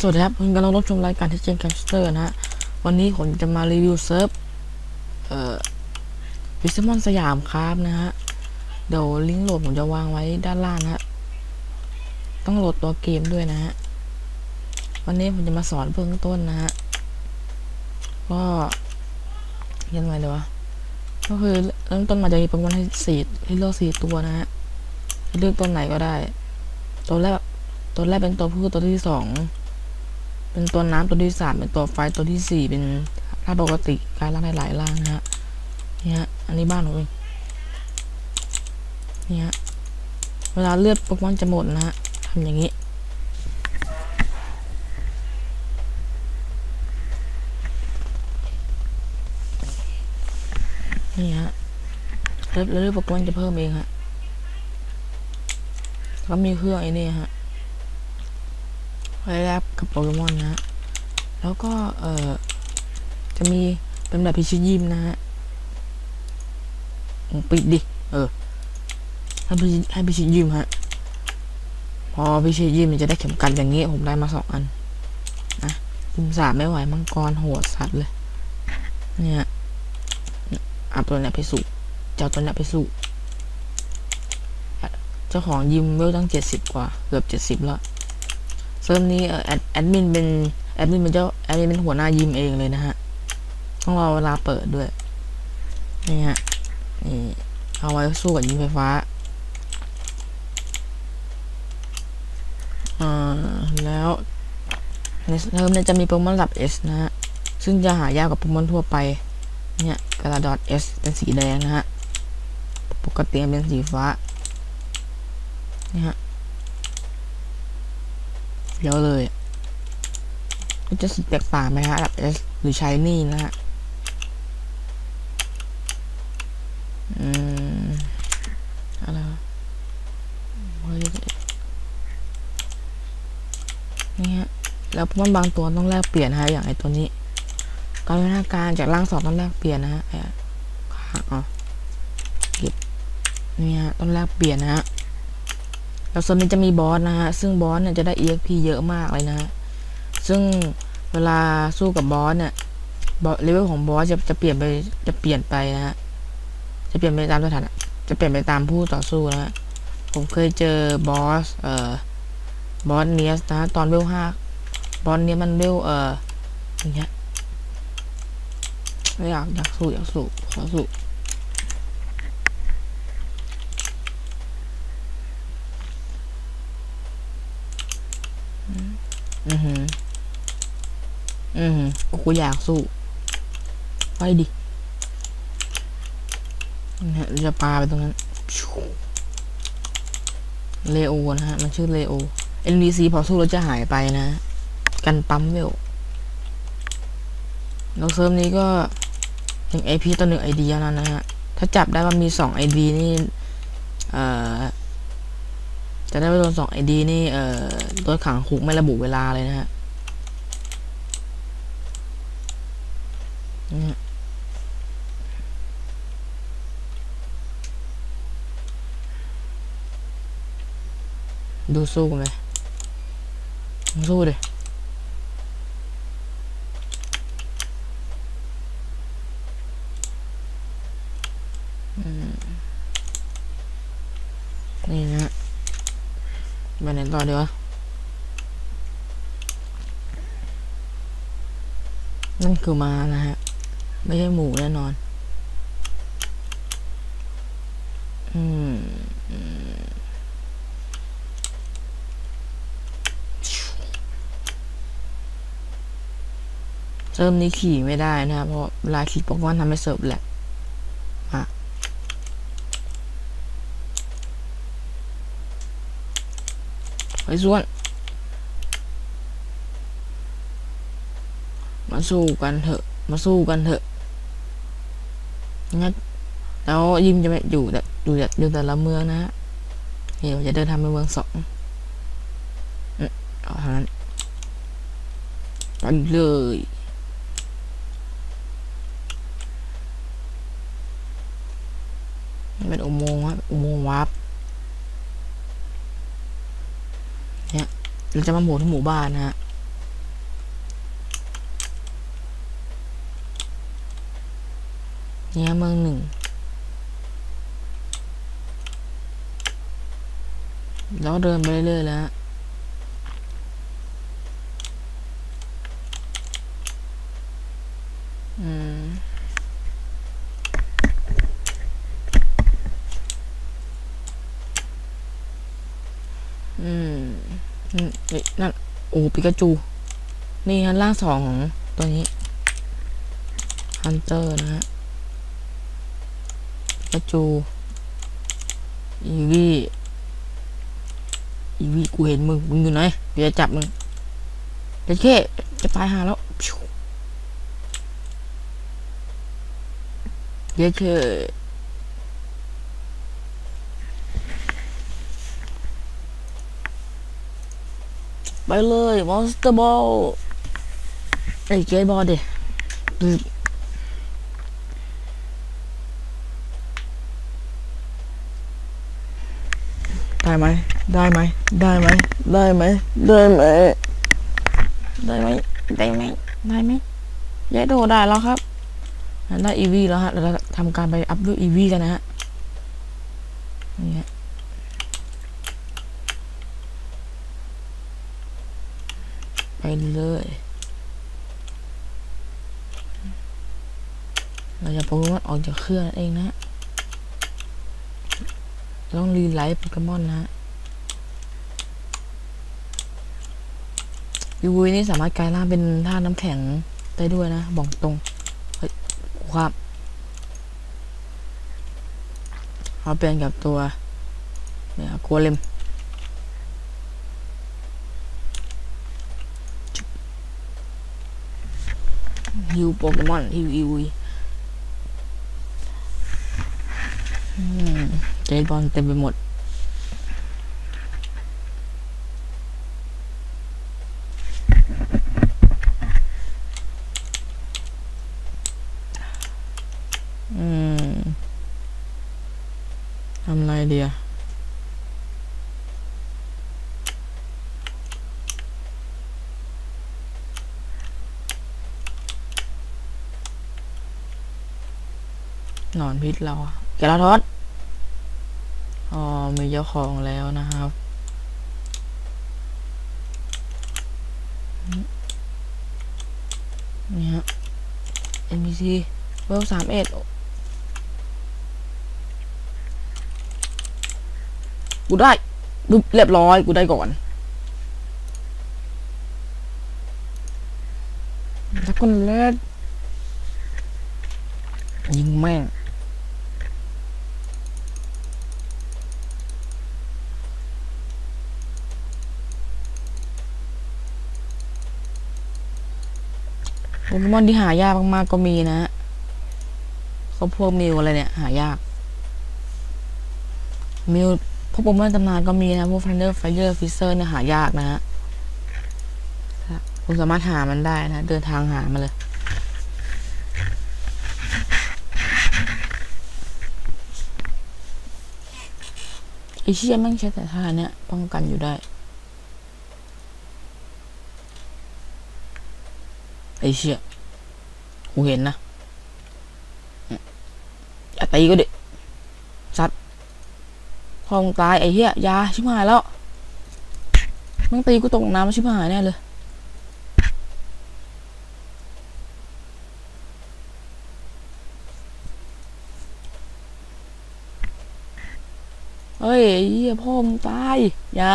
สวัสดีครับคุณกำลังรับชมรายการที่เจนแคสเตอร์นะฮะวันนี้ผมจะมารีวิวเซิร์ฟเอ่อวิสมอนสยามครับนะฮะเดี๋ยวลิงก์โหลดผมจะวางไว้ด้านล่างนะฮะต้องโหลดตัวเกมด้วยนะฮะวันนี้ผมจะมาสอนเบื้องต้นนะฮะก็ยังไงเดี๋ยวะก็คือเริ่มต้นมาจะมีประมาณให้สี่ให้เลือกสี่ตัวนะฮะเลือกตัวไหนก็ได้ ตัวแรกตัวแรกเป็นตัวผู้ตัวที่สอง เป็นตัวน้ำตัวที่สามเป็นตัวไฟตัวที่สี่เป็นร่าปกติกลายร่างได้หลายร่างนะฮะนี่ฮะอันนี้บ้านผมเองนี่ฮะเวลาเลือดโปเกมอนจะหมดนะฮะทำอย่างนี้นี่ฮะแล้วเลือดโปเกมอนจะเพิ่มเองฮะแล้วมีเครื่องไอ้นี่ฮะ แลบกับโปเกมอนนะฮะแล้วก็เอ่อจะมีเป็นแบบพิชิตยิมนะฮะอืมปิดดิ เออ ให้พิชิตให้พิชิตยิมฮะ พอพิชิตยิมมันจะได้เข็มกัดอย่างงี้ ผมได้มาสองอันนะยิมสามไม่ไหวมังกรโหดสัตว์เลย เนี่ยเอาตัวเนี้ยไปสู่ เจ้าตัวเนี้ยไปสู่ เจ้าของยิมเวลตั้งเจ็ดสิบกว่า เกือบเจ็ดสิบแล้ว เซิร์ฟนี้แอดมินเป็นแอดมินเป็นเจ้าแอดมินเป็นหัวหน้ายิมเองเลยนะฮะต้องรอเวลาเปิดด้วยนี่ฮะนี่เอาไว้สู้กับยิงไฟฟ้าอ่าแล้วในเซิร์ฟเนี่ยจะมีโปรโมชั่นระดับ S นะฮะ ซึ่งจะหายากกว่าโปรโมชั่นทั่วไป เนี่ยกระดอท S เป็นสีแดงนะฮะ ปกติเป็นสีฟ้า นี่ฮะ เยอะเลยก็จะสีแตกต่างไหมฮะแบบ S หรือ Shiny นะฮะอืมอะไรฮะนี่ฮะ แล้วมันบางตัวต้องแลกเปลี่ยนฮะ อย่างไอตัวนี้การพัฒนาการจากร่างสองต้องแลกเปลี่ยนนะฮะไอ้ขาอ๋อเก็บนี่ฮะต้องแลกเปลี่ยนนะฮะ แล้วโซนนี้จะมีบอสนะฮะ ซึ่งบอสเนี่ยจะได้ EXP เยอะมากเลยนะฮะ ซึ่งเวลาสู้กับบอสเนี่ยบอสเลเวลของบอสจะจะเปลี่ยนไปจะเปลี่ยนไปนะฮะ จะเปลี่ยนไปตามสถานะจะเปลี่ยนไปตามผู้ต่อสู้นะฮะ ผมเคยเจอบอสเอ่อบอสเนียสนะตอนเวลห้าบอสเนี้ยมันเวลเอ่ออย่างเงี้ยไม่อยากอยากสู้อยากสู้ขอสู้ อือหือ อือหือกูอยากสู้ไปดินะฮะจะปาไปตรงนั้น เลโอนะฮะ มันชื่อเลโอ NPC พอสู้แล้วจะหายไปนะ กันปั๊มเวลแล้วเซิร์ฟนี้ก็ยัง IP ตัวหนึ่ง ID เท่านั้นนะฮะ ถ้าจับได้ว่ามีสอง ID นี่ เอ่อ จะได้ว่าโดนสอง ID นี่ เอ่อโดนขังคุกไม่ระบุเวลาเลยนะฮะดูสู้ไหมสู้ดินี่นะ ไปไหนต่อดีวะ นั่นคือมานะฮะ ไม่ใช่หมูแน่นอน อืมเซิร์ฟนี้ขี่ไม่ได้นะครับเพราะเวลาขี่โปเกมอนทำให้เซิร์ฟแหละ ไปส่วนมาสู้กันเถอะ มาสู้กันเถอะงั้นแล้วยิมจะไม่อยู่แต่อยู่แต่อยู่แต่ละเมืองนะฮะเดี๋ยวจะเดินทางไปเมืองสองอืมเอาเท่านั้นไปเลย มันจะมาหมดทั้หมู่บ้านนะฮะเนี่ยเมืองหนึ่ง แล้วเดินไปเรื่อยๆแล้ว ปิกาจู นี่ฮะร่างสองของตัวนี้ฮันเตอร์นะฮะปิกาจูอีวีอีวีกูเห็นมึงมึงอยู่ไหนเดี๋ยวจะจับมึงเด็ดแค่จะตายหาแล้วพิ้วเด็ด ไปเลยมอนสเตอร์บอลไอ้เกตบอลดิดืบได้ไหม ได้ไหม ได้ไหม ได้ไหม ได้ไหม ได้ไหม ได้ไหม ได้ไหมยายโดได้แล้วครับได้อีวีแล้วฮะเราจะทำการไปอัพด้วยอีวีกันนะฮะ นี่ฮะ ไปเลย เราจะโปเกมอนออกจากเครื่องนั่นเองนะ ต้องรีไลท์โปเกมอนนะฮะยูวีนี่สามารถกลายร่างเป็นท่าตุน้ำแข็งได้ด้วยนะ บอกตรง เฮ้ยครับเอาเปลี่ยนกับตัวเนี่ยกัวเลม ฮิวโปเกมอนฮิวอีวีเจดบอลเต็มไปหมด อืมทำอะไรเดียห นอนพิษเราแกลาทอสอ๋อมีเจ้าของแล้วนะครับนี่ฮะ NPC เวลสามเอ็ดกูได้ปุ๊บเรียบร้อย กูได้ก่อนแล้วก็เล็ดยิงแม่ง เกมอนที่หายากมากๆก็มีนะฮะเขาพวกมิวอะไรเนี่ย หายาก มิวพวกโปเกมอนตำนานก็มีนะ พวกฟันเดอร์ไฟเดอร์ฟิเซอร์เนี่ยหายากนะฮะคุณสามารถหามันได้นะ เดินทางหามันเลย ไอเชี่ยแม่งใช้แต่ท่าเนี้ยป้องกันอยู่ได้ ไอเชี่ย กูเห็นนะ อย่าตีก็ดิ สัตว์พอมึงตายไอ้เหี้ยยาชิบหายแล้วมึงตีกูตกน้ำชิบหายแน่เลย เฮ้ยไอ้เหี้ยพ่อมึงตาย อย่า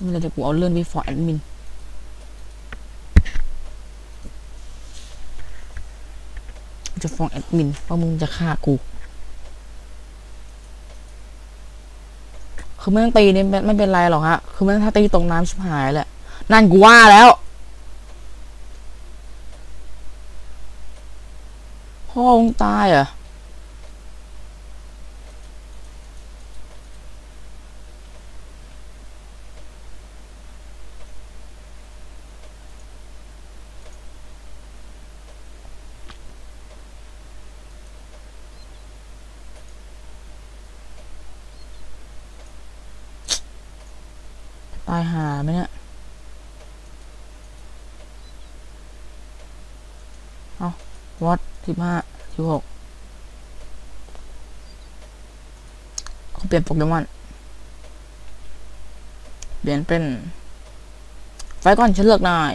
ไม่เรเดี๋ยวกูเอาเลื่อนไปฟอร์แอดมินจะฟ้องแอดมินว่ามึงจะฆ่ากู คือไม่ต้องตีเนี่ไม่ไม่เป็นไรหรอกฮะ คือไม่องถ้าตีตรงน้ำชิบหายแหละ นั่นกูว่าแล้วพ่อมึงตายอะ ตายหาไหมเนี่ย เอาวัดสิบห้าสิบหกเขาเปลี่ยนโปเกมอนเปลี่ยนเป็น ไฟก่อนฉันเลือกนาย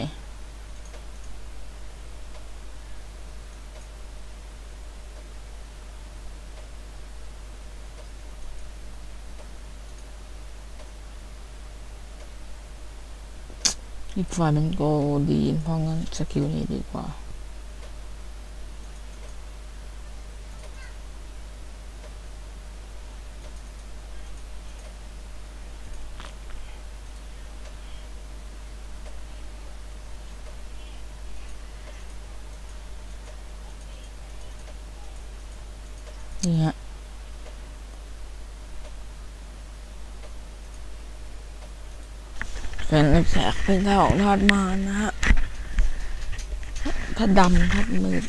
อีกฝ่ายมันโกดีนเพราะงั้นสกิลนี้ดีกว่า เป็นแสกเป็นเท่าทอดมานะฮะถ้าดำถ้ามืด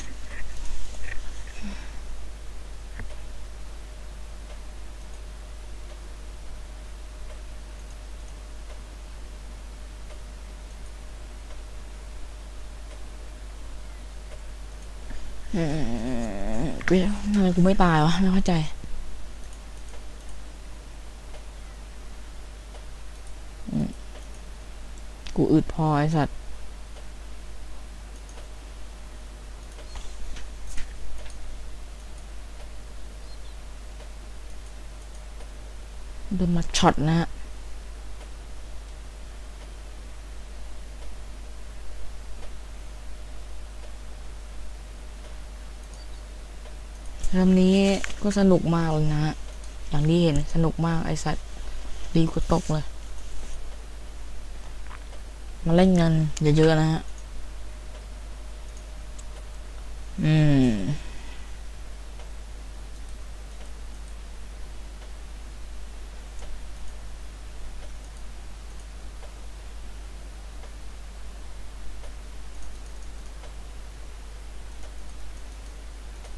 อืมกูทำไมกูไม่ตายวะ ไม่เข้าใจ กูอึดพอไอสัตว์ โดนมาช็อตนะฮะเทอมนี้ก็สนุกมากเลยนะ อย่างที่เห็นสนุกมากไอสัตว์ ดีกูตกเลย มาเล่นกันเยอะๆนะฮะ อืม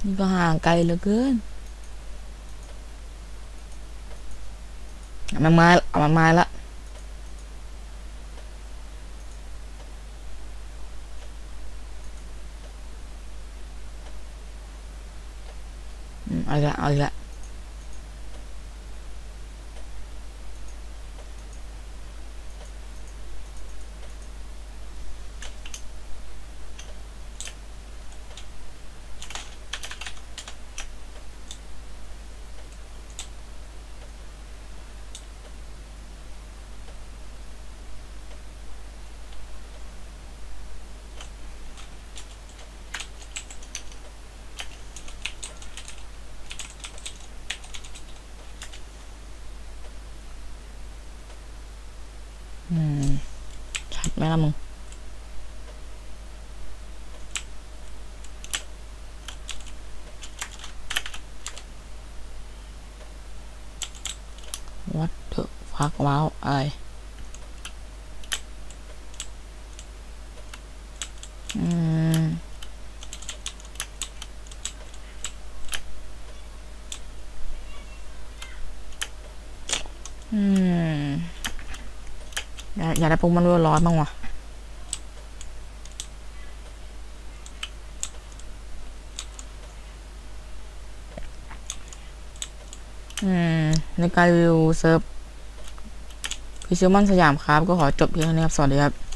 นี่ก็ห่างไกลเหลือเกินเอามันมาเอามันมาละ อืมเอาอีกละเอาอีกละอืม ชัดไหมล่ะมึง What the fuck ว้าวไรอืมอืม อยากอยาได้พวกมันร้อร้อยบ้างวะอืมในการรีวิวเซิร์ฟพิซซมอนสยามครับ ก็ขอจบเพียงเท่านี้ครับ สวัสดีครับ